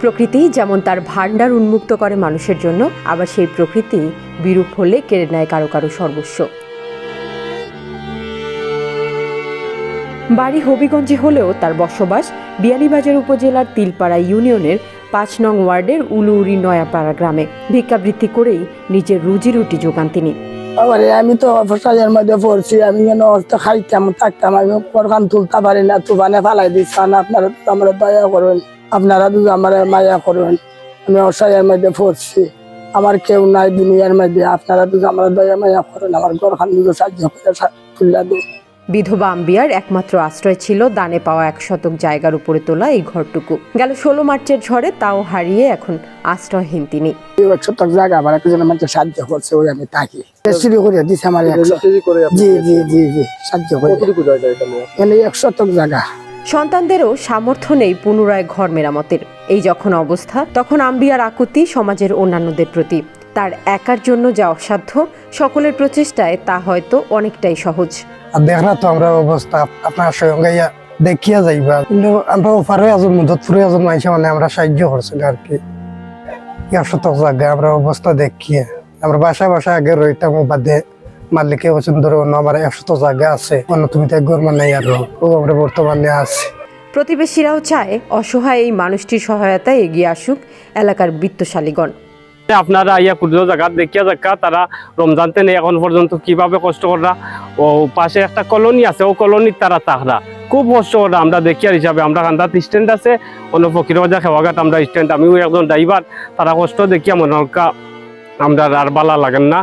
প্রকৃতি যেমন তার ভাণ্ডার উন্মুক্ত করে মানুষের জন্য, আবার সেই প্রকৃতি বিরূপ হলে কেড়ে নেয় কারও কারও সর্বস্ব। বাড়ি হবিগঞ্জে হলেও তার বসবাস বিয়ানীবাজার উপজেলার তিলপাড়া ইউনিয়নের পাঁচ নং ওয়ার্ডের উলুউরি নয়াপাড়া গ্রামে। ভিক্ষাবৃত্তি করেই নিজের রুজি রুটি যোগান তিনি। আবার আমি তো অবসাদের মধ্যে পড়ছি, আমি কেন অর্থ খাইতাম, থাকতাম, আমি পরখান তুলতে পারি না, তুফানে ফালাই দিচ্ছেন আপনারা তো আমার দয়া করবেন, আপনারা তো আমার মায়া করবেন। আমি অসহায়ের মধ্যে পড়ছি, আমার কেউ নাই দুনিয়ার মধ্যে, আপনারা তো আমার দয়া মায়া করেন আমার ঘরখান দিকে সাহায্য করে সা- তুলে দিন। বিধবা আম্বিয়ার একমাত্র আশ্রয় ছিল, দানে পাওয়া এক শতক জায়গার উপরে তোলা এই ঘরটুকু। গেল ষোলো মার্চের ঝড়ে তাও হারিয়ে এখন আশ্রয়হীন তিনি। এই একশো টাকা জায়গা আমার একজন মানুষ সাহায্য করছে ওই আমি থাকি। শুরু করে দিছে আমার জি জি জি জি সাহায্য করে এখানে একশো টাকা জায়গা। সন্তানদেরও সামর্থ্য নেই পুনরায় ঘর মেরামতের। এই যখন অবস্থা তখন আম্বিয়ার আকুতি সমাজের অন্যান্যদের প্রতি। তার একার জন্য যা অসাধ্য সকলের প্রচেষ্টায় তা হয়তো অনেকটাই সহজ। আর দেখরা তো আমরা অবস্থা আপনার সঙ্গে দেখিয়া যাইবা। কিন্তু আমরা ওপারে আজন মুদতপুরে আজন মাইসে মানে আমরা সাহায্য করছিল আর কি। শতক জায়গা আমরা অবস্থা দেখিয়ে আমরা বাসা বাসা আগে রইতাম বাদে মালিকে বলছেন ধরো অন্য আমার একশত জায়গা আছে। অন্য তুমি তো একবার মানে আর ও আমরা বর্তমানে আছে। প্রতিবেশীরাও চায় অসহায় এই মানুষটির সহায়তায় এগিয়ে আসুক এলাকার বিত্তশালীগণ। আপনারা ইয়া ক্ষুদ্র জায়গা দেখিয়া জায়গা তারা রমজান তেনে এখন পর্যন্ত কীভাবে কষ্ট করা ও পাশে একটা কলোনি আছে ও কলোনির তারা তাহরা। খুব কষ্ট করা আমরা দেখিয়ার হিসাবে আমরা কান্দাত স্ট্যান্ড আছে, অন্য ফকির বাজার খেওয়াঘাট আমরা স্ট্যান্ড আমিও একজন ড্রাইভার তারা কষ্ট দেখি আমার নৌকা আমরা আর বালা লাগেন না।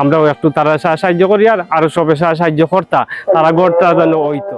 আমরাও একটু তারা সাহায্য করি আর আরও সবে সাহায্য করতা, তারা গড়টা যেন হইতো